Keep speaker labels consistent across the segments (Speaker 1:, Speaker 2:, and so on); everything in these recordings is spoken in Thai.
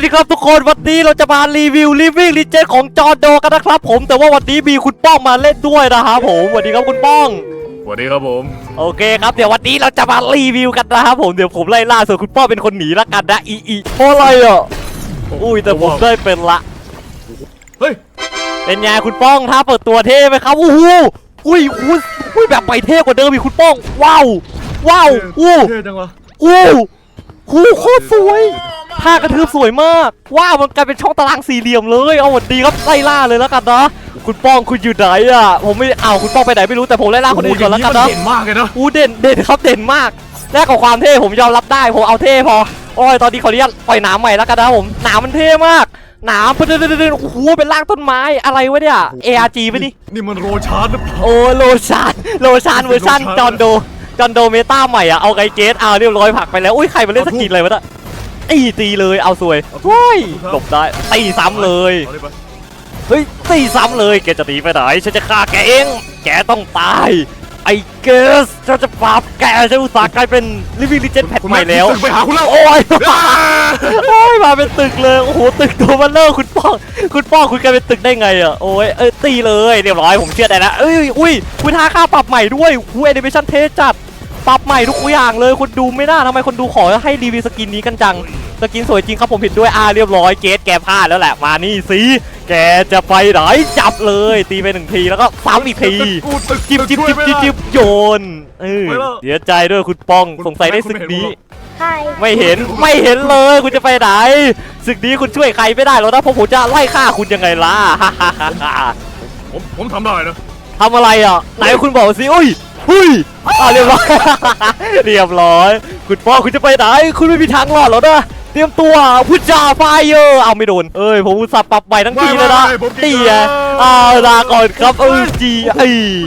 Speaker 1: วัสดีครับทุกคนวันนี้เราจะมารีวิว Living Legend ของจอร์โดกันนะครับผมแต่ว่าวันนี้มีคุณป้องมาเล่นด้วยนะครับผมสวัสดีครับคุณป้อง
Speaker 2: สวัสดีครับผม
Speaker 1: โอเคครับเดี๋ยววันนี้เราจะมารีวิวกันนะครับผมเดี๋ยวผมไล่ล่าส่วนคุณป้องเป็นคนหนีละกันนะอีอีเพราะอะไรอะอุ้ยแต่ผมได้เป็นละ
Speaker 2: เฮ้ย
Speaker 1: เป็นไงคุณป้องถ้าเปิดตัวเท่ไหมครับอู้หูอุ้ยอุ้ยอุ้ยแบบไปเท่กว่าเดิมอีกคุณป้อง ว้าวว้าวอู้
Speaker 2: เท่จังวะ
Speaker 1: อู้หูโคตรสวย ท่ากระทืบสวยมากว้าวมันกลายเป็นช่องตารางสี่เหลี่ยมเลยเอาหวัดดีครับไล่ล่าเลยแล้วกันนะคุณป้องคุณอยู่ไหนอะผมไม่เอาคุณป้องไปไหนไม่รู้แต่ผมไล่ล่าคนอื่นก่อนแล้วกัน
Speaker 2: โอ้
Speaker 1: นะ
Speaker 2: โหอย่างมันเด่นมากเลยนะ
Speaker 1: อู้เด่นเด่นครับเด่นมากแลกกับความเท่ผมยอมรับได้ผมเอาเท่พอโอ้ยตอนนี้ขออนุญาตปล่อยหนามใหม่แล้วกันนะผมหนามมันเท่มากหนามเดินๆๆๆโอ้โหเป็นรากต้นไม้อะไรวะเนี่ย ARG ไปะนี่
Speaker 2: นี่มันโรชาร์ดหรือเปล่า
Speaker 1: โอ้โลชานโลชานเวอร์ชัน
Speaker 2: โลชาน
Speaker 1: จอนโดจอนโดเมตาใหม่อะเอาไกเกตเอาเรียบร้อยผลักไปแล้วอุ้ยใครมาเล่นสกินอะไรวะเนี่ย ตีตีเลยเอาสวยโอ้ยหลบได้ตีซ้ำเลย
Speaker 2: อาดิไป
Speaker 1: เฮ้ยตีซ้ำเลยแกจะหนีไปไหนฉันจะฆ่าแกเองแกต้องตายไอ้เกสฉันจะปราบแกฉันอุตส่าห์กลายเป็นลิฟ i ิ g ลิเจนแพท
Speaker 2: คุณ
Speaker 1: ใหม่แล้ว
Speaker 2: ตึกไปหาคุณแล้ว
Speaker 1: โอ้ย
Speaker 2: อ่า
Speaker 1: โอ้ยมาเป็นตึกเลยโอ้โหตึกตัวมันเลอร์คุณป้องคุณป้องคุณกลายเป็นตึกได้ไงอะโอ้ยเอ้ยตีเลยเรียบร้อยผมเชื่อได้แล้วเอ้ยอุ้ยคุณท้าค่าปรับใหม่ด้วยอุ้ยแอนิเมชันเทจัด ปรับใหม่ทุกอย่างเลยคนดูไม่น่าทำไมคนดูขอให้รีวิวสกินนี้กันจัง สกินสวยจริงครับผมผิดด้วยอ่าเรียบร้อยเกสแกพลาดแล้วแหละมานี่สิแกจะไปไหนจับเลย ตีไปหนึ่งทีแล้วก็ซ้ำอีกที
Speaker 2: กูตึก
Speaker 1: จิบจิบ
Speaker 2: ช่วย
Speaker 1: จิบ
Speaker 2: ไม่
Speaker 1: จิบ
Speaker 2: ได้
Speaker 1: จิบโยนเออ
Speaker 2: ไม่หรอก
Speaker 1: เสียใจด้วยคุณป้อง
Speaker 2: คุณ
Speaker 1: สงสัยได้
Speaker 2: คุณ
Speaker 1: ศึก
Speaker 2: ไม่เห็น
Speaker 1: นี้
Speaker 2: ผมหรอก
Speaker 3: ใช่
Speaker 1: ไม่เห็นไม่เห็นเลยคุณจะไปไหนศึกนี้คุณช่วยใครไม่ได้หรอกนะเพราะผมจะไล่ฆ่าคุณยังไงล่ะ
Speaker 2: ผมผมทำได้นะ
Speaker 1: ทำอะไรอะไหนคุณบอกสิอุ้ย หุ้ยอ่าเรียบร้อย เรียบร้อย คุณป้องคุณจะไปไหน คุณไม่มีทางรอดหรอกนะ เตรียมตัวพุทธาไฟเยอร์เอาไม่โดน เอ้ย ผมอุตส่าห์ปรับใหม่ทั้งทีเลยนะ
Speaker 2: ไม่ไม่ผมกิน
Speaker 1: ตี
Speaker 2: เอ
Speaker 1: อะ
Speaker 2: อ
Speaker 1: เอาลาก่อนครับเออจีไอ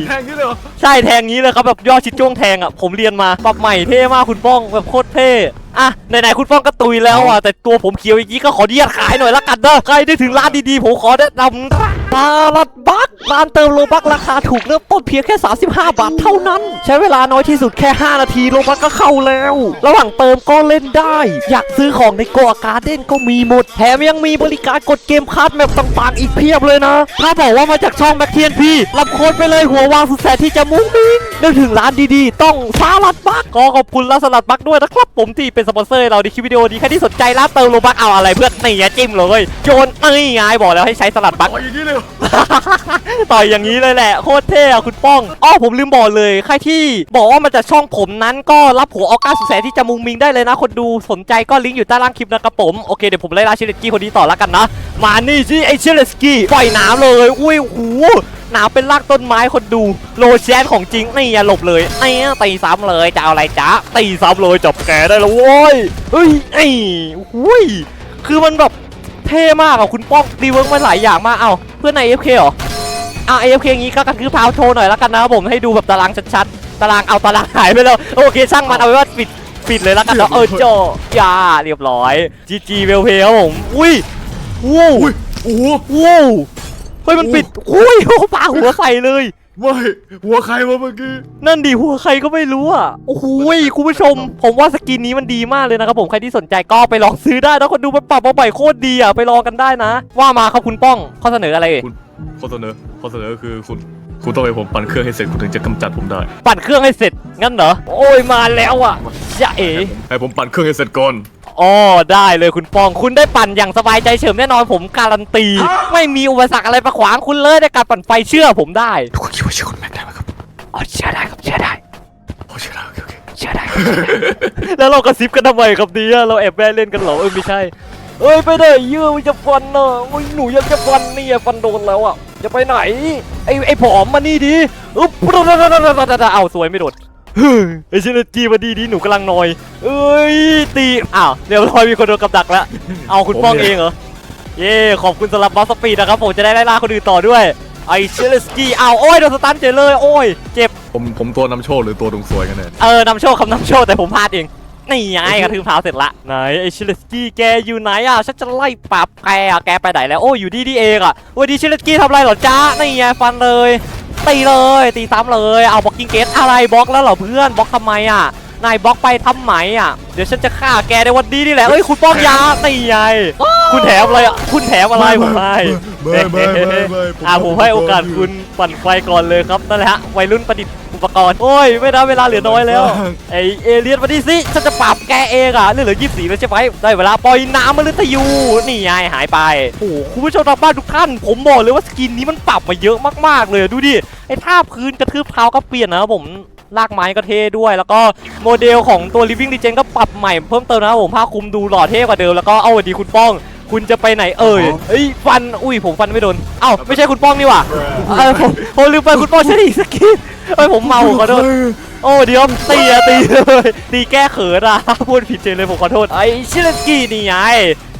Speaker 2: แทงนี่เลยเหรอ
Speaker 1: ใช่แทงงี้เลยครับแบบย่อชิดจ้วงแทงอะผมเรียนมาปรับใหม่เท่มากคุณป้องแบบโคตรเท่อะไหนๆคุณป้องก็ตุยแล้วอะแต่ตัวผมเขียวอย่างนี้ก็ขออนุญาตขายหน่อยละกันนะใครได้ถึงร้านดีๆผมขอแนะนำตาลัดบัก ร้านเติมโลบักราคาถูกเริ่มต้นเพียงแค่ 35 บาทเท่านั้น ใช้เวลาน้อยที่สุดแค่ 5 นาทีโลบักก็เข้าแล้ว ระหว่างเติมก็เล่นได้ อยากซื้อของในโกอาการ์เด้นก็มีหมด แถมยังมีบริการกดเกมคัสแมปต่างๆ อีกเพียบเลยนะ ถ้าบอกว่ามาจากช่องแม็กเทียนพี่รับโค้ดไปเลยหัววางสุดแสนที่จะมุ้งมิ้งนึกถึงร้านดีๆ ต้องสลัดบักก็ขอบคุณร้านสลัดบักด้วยนะครับผมที่เป็นสปอนเซอร์ให้เราในคลิปวิดีโอนี้ใครที่สนใจร้านเติมโลบักเอาอะไรเพื่อนนี่อะจิ้มเลยโยนนี่ไงบอกแล้วให้ใช้สลัดบัก
Speaker 2: ต่อยอย่างนี้เลยเหรอ
Speaker 1: ต่อยอย่างนี้เลยแหละโคตรเท่อะคุณป้องอ้อผมลืมบอกเลย ใครที่บอกว่ามาจากช่องผมนั้นก็รับหัวออก้าสุดแสนที่จะมุงมิงได้เลยนะ คนดูสนใจก็ลิงก์อยู่ใต้ล่างคลิปนะครับผม โอเคเดี๋ยวผมไล่ล่าชิเลสกี้คนนี้ต่อแล้วกันนะ มานี่สิไอชิเลสกี้ปล่อยน้ำเลย อุ้ยหูหนามเป็นรากต้นไม้คนดูโลแชนของจริงนี่อย่าหลบเลยนี่ตีซ้ำเลยจะเอาอะไรจ๊ะตีซ้ำเลยจับแกได้แล้วโว้ยเฮ้ยไอ้หุ้ยคือมันแบบเท่มากอะคุณป้องรีเวิร์กมาหลายอย่างมากเอ้าเพื่อนในเอฟเคเหรอ อะเอฟเคงี้ก็กันคือพาวโชว์หน่อยแล้วกันนะครับผมให้ดูแบบตารางชัดๆตารางเอาตารางหายไปแล้วโอเคช่างมันเอาไว้ว่าปิดปิดเลยแล้วกันเนาะเออโจยาเรียบร้อยจีจีเวลเพครับผมอุ้ยวู้
Speaker 2: อุ้ยโอ้โห
Speaker 1: วู้เฮ้ยมันปิดอุ้ยโอ้ปาหัวใส่เลย
Speaker 2: ไม่หัวใครวะเมื่อกี้
Speaker 1: นั่นดิหัวใครก็ไม่รู้อะ โอ้โหคุณผู้ชม ผมว่าสกินนี้มันดีมากเลยนะครับผมใครที่สนใจก็ไปลองซื้อได้นะคนดูมันปรับมาใหม่โคตรดีอะไปลองกันได้นะ ว่ามาครับคุณป้องข้อเสนออะไรเอ่ย
Speaker 2: คุณข้อเสนอข้อเสนอคือคุณคุณต้องให้ผมปั่นเครื่องให้เสร็จคุณถึงจะกำจัดผมได้
Speaker 1: ปั่นเครื่องให้เสร็จงั้นเหรอโอ้ยมาแล้วอะจะเอ๋
Speaker 2: ให้ผมปั่นเครื่องให้เสร็จก่อน
Speaker 1: อ๋อได้เลยคุณปองคุณได้ปั่นอย่างสบายใจเฉิมแน่นอนผมการันตี ไม่มีอุปสรรคอะไรประขวางคุณเลยในการปั่นไฟเชื่อผมได้
Speaker 2: ทุกคนคิดว่าเชื่อคุณแม็กได้ไหมครับ
Speaker 1: อ๋อเชื่อได้ครับเชื่อได้
Speaker 2: โอ้เชื่อแล้วโอเคโอเค
Speaker 1: เชื่อได้ครับแล้วเรากระซิบกันทำไมครับเนี่ยเราแอบแม่เล่นกันเหรอเอ้ยไม่ใช่ เอ้ยไปไหนเยอะจะฟันเนอะโอ้ยหนูอยากจะฟันเนี่ยฟันโดนแล้วอะจะไปไหนไอ้ไอ้ผอมมานี่ดิอุ๊บเอาสวยไม่โดดเฮ้ย ไอ้ชินจีมาดีดีหนูกำลังนอย เอ้ยตีอ้าวเรียบร้อยมีคนโดนกับดักแล้ว เอาคุณป้องเองเหรอ เย่ขอบคุณสำหรับบอสสปีดนะครับผมจะได้ไล่ล่าคนอื่นต่อด้วย ไอเชลสกี้อ้าวโอ้ยโดนสตันเฉยเลยโอ้ยเจ็บ
Speaker 2: ผมผมตัวนำโชคหรือตัวดวงสวยกันแน่
Speaker 1: เออนำโชคคำนำโชคแต่ผมพลาดเอง นี่ไงกระทืบเท้าเสร็จละไหนไอเชลสกี้แกอยู่ไหนอะฉันจะไล่ปราบแกอะแกไปไหนแล้วโอ้ยอยู่ดีดีเองอะวันดีเชลสกี้ทำอะไรเหรอจ้านี่ไงฟันเลย ตีเลย ตีซ้ำเลย เอาบล็อกกิ้งเกตอะไรบล็อกแล้วเหรอเพื่อนบล็อกทำไมอะ นายบล็อกไปทำไหมอะ เดี๋ยวฉันจะฆ่าแกในวันนี้นี่แหละเอ้ยคุณป้องยานี่ไงคุณแถมอะไรอะคุณแถมอะไรผมให้
Speaker 3: ไม่ไม่ไม่ไม่ไม่
Speaker 1: อ่าผมให้โอกาสคุณปั่นไฟก่อนเลยครับนั่นแหละฮะวัยรุ่นประดิษฐ์อุปกรณ์โอ้ยไม่ได้เวลาเหลือน้อยแล้วไอเอเลียนมาดิสิฉันจะปราบแกเองอะเหลือยี่สิบสี่แล้วใช่ไหมได้เวลาปล่อยน้ำมาลึกตะยูนี่ไงหายไปโอ้โหคุณผู้ชมทางบ้านทุกท่าน ผมบอกเลยว่าสกินนี้มันปรับมาเยอะมากๆเลยดูดิไอ้ท่าพื้นกระทืบเท้าก็เปลี่ยนนะครับผม ลากไม้ก็เท่ด้วย แล้วก็โมเดลของตัว Living Legend ก็ปรับใหม่เพิ่มเติมนะครับผมผ้าคลุมดูหล่อเท่กว่าเดิมแล้วก็เอาสวัสดีคุณป้อง คุณจะไปไหนเอ่ยเอ้ยฟันอุ้ยผมฟันไม่โดนเอ้าไม่ใช่คุณป้องนี่หว่าเออผมผมลืมไปคุณป้องใช่อีกสกินเอ้ยผมเมาผมขอโทษโอ้เดี๋ยวตีอะตีเลยตีแก้เขินอะพูดผิดเจนเลยผมขอโทษไอ้ชิลกี้นี่ไง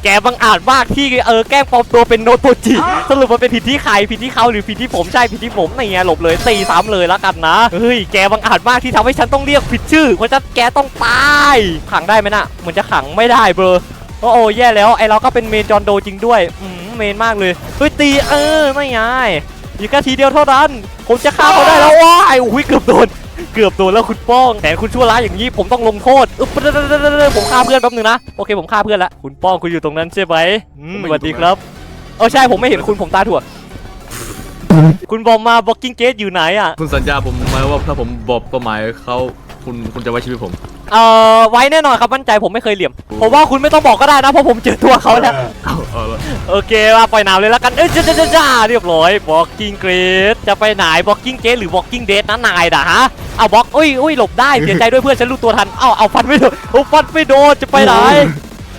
Speaker 1: แกบังอาจมากที่เออแกล้งปลอมตัวเป็นโนโตจิสรุปมันเป็นผิดที่ใครผิดที่เขาหรือผิดที่ผมใช่ผิดที่ผมนี่ไงหลบเลยตีซ้ำเลยแล้วกันนะเฮ้ยแกบังอาจมากที่ทำให้ฉันต้องเรียกผิดชื่อเพราะฉะนั้นแกต้องตายขังได้ไหมน่ะเหมือนจะขังไม่ได้เบอร์ โอ้โอ้แย่แล้วไอเราก็เป็นเมนจอนโดจริงด้วยอืมเมนมากเลยเฮ้ยตีเออไม่ไงอีกแค่ทีเดียวเท่านั้น ผมจะฆ่าเขาได้แล้วว้ายอุ้ยเกือบโดนเกือบโดนแล้วคุณป้องแต่คุณชั่วร้ายอย่างนี้ผมต้องลงโทษอึ๊บผมฆ่าเพื่อนแป๊บนึงนะโอเคผมฆ่าเพื่อนละคุณป้องคุณอยู่ตรงนั้นใช่ไหมอืมสวัสดีครับเออใช่ผมไม่เห็นคุณผมตาถั่วคุณบอมมาบ็อกกิ้งเกตอยู่ไหนอะ
Speaker 2: คุณสัญญาผมไหมว่าถ้าผมบอกเป้าหมายเขา คุณคุณจะไว้ชีวิตผม
Speaker 1: เอ่อไว้แน่นอนครับมั่นใจผมไม่เคยเหลี่ยมผมว่าคุณไม่ต้องบอกก็ได้นะเพราะผมเจอตัวเขาแล้ว
Speaker 2: เอาเอาละ
Speaker 1: โอเคว่าปล่อยหนาวเลยแล้วกันเอ้ยจ้าจ้าจ้าจ้าเรียบร้อยบอกกิ้งเกรดจะไปไหนบอกกิ้งเกรดหรือบอกกิ้งเดทนะนายด่ะฮะเอาบล็อกอุ้ยอุ้ยหลบได้เสียใจด้วยเพื่อนฉันรู้ตัวทันเอาเอาฟันไม่โดนเอาฟันไม่โดนจะไปไหน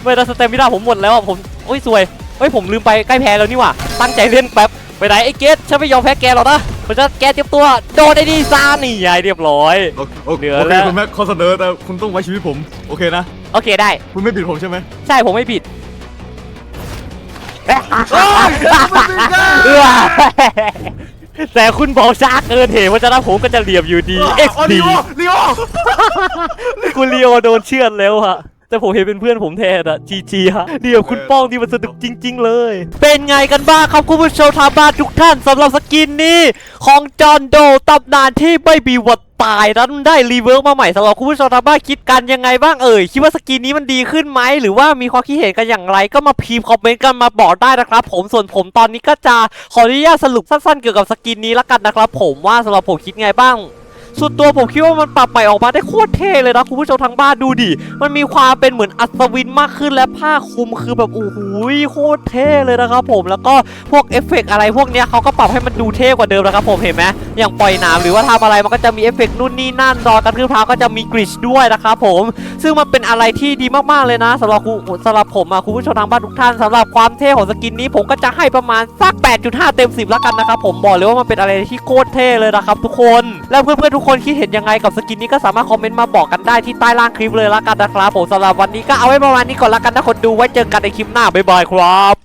Speaker 1: ไม่ได้สเตมิน่าผมหมดแล้วอะผมอุ้ยสวยเฮ้ยผมลืมไปใกล้แพ้แล้วนี่หว่าตั้งใจเล่นแป๊บไปไหนไอ้เกตฉันไม่ยอมแพ้แกหรอกนะ เพราะฉะนั้นแกเตรียมตัวโดนไอ้นี่ซานี่ไงเรียบร้อย
Speaker 2: โอโอ
Speaker 1: เหลือ
Speaker 2: โอ
Speaker 1: แล้
Speaker 2: เควคุณแม็กข้อเสนอแต่คุณต้องไว้ชีวิตผม โอเคนะ
Speaker 1: โอเคได้
Speaker 2: คุณไม่บิดผมใช่ไหม
Speaker 1: ใช่ผมไม่ผิดแต่คุณบอกช้าเกินเหตุเพราะฉะนั้นผมก็จะเหลี่ยมอยู่ดี XD
Speaker 2: ลีโอลีโอ
Speaker 1: คุณลีโอโดนเชือดแล้วอะ แต่ผมเห็นเป็นเพื่อนผมแทนอะจีจีฮะเดี๋ยวคุณป้องที่มันสนุกจริง ๆ เลย เป็นไงกันบ้างครับคุณผู้ชมทางบ้านทุกท่านสำหรับสกินนี้ ของจอห์นโดตำนานที่ไม่มีวันตายนั้นได้รีเวิร์กมาใหม่สำหรับคุณผู้ชมทางบ้านคิดกันยังไงบ้างเอ่ยคิดว่าสกินนี้มันดีขึ้นไหมหรือว่ามีความคิดเห็นกันอย่างไร ก็มาพิมพ์คอมเมนต์กันมาบอกได้นะครับ ผมส่วนผมตอนนี้ก็จะขออนุญาตสรุปสั้นๆ เกี่ยวกับสกินนี้ละกันนะครับ ผมว่าสำหรับผมคิดไงบ้าง ส่วนตัวผมคิดว่ามันปรับใหม่ออกมาได้โคตรเท่เลยนะคุณผู้ชมทางบ้านดูดิ มันมีความเป็นเหมือนอัศวินมากขึ้นและผ้าคลุมคือแบบโอ้โหโคตรเท่เลยนะครับผมแล้วก็พวกเอฟเฟกต์อะไรพวกเนี้ยเขาก็ปรับให้มันดูเท่กว่าเดิมนะครับผมเห็นไหมอย่างปล่อยหนามหรือว่าทำอะไรมันก็จะมีเอฟเฟกต์นู่นนี่นั่นรอยกระทืบเท้าก็จะมีกริชด้วยนะครับผม ซึ่งมันเป็นอะไรที่ดีมากๆเลยนะสำหรับคุณสำหรับผมอะคุณผู้ชมทางบ้านทุกท่านสำหรับความเท่ของสกินนี้ผมก็จะให้ประมาณสัก 8.5 เต็ม 10 แล้วกันนะครับผมบอกเลยว่ามันเป็นอะไรที่โคตรเท่เลยนะครับทุกคน แล้วเพื่อนๆทุกคนคิดเห็นยังไงกับสกินนี้ก็สามารถคอมเมนต์มาบอกกันได้ที่ใต้ล่างคลิปเลยละกันนะครับผมสำหรับวันนี้ก็เอาไว้ประมาณนี้ก่อนละกันนะคนดูไว้เจอกันในคลิปหน้าบ๊ายบายครับ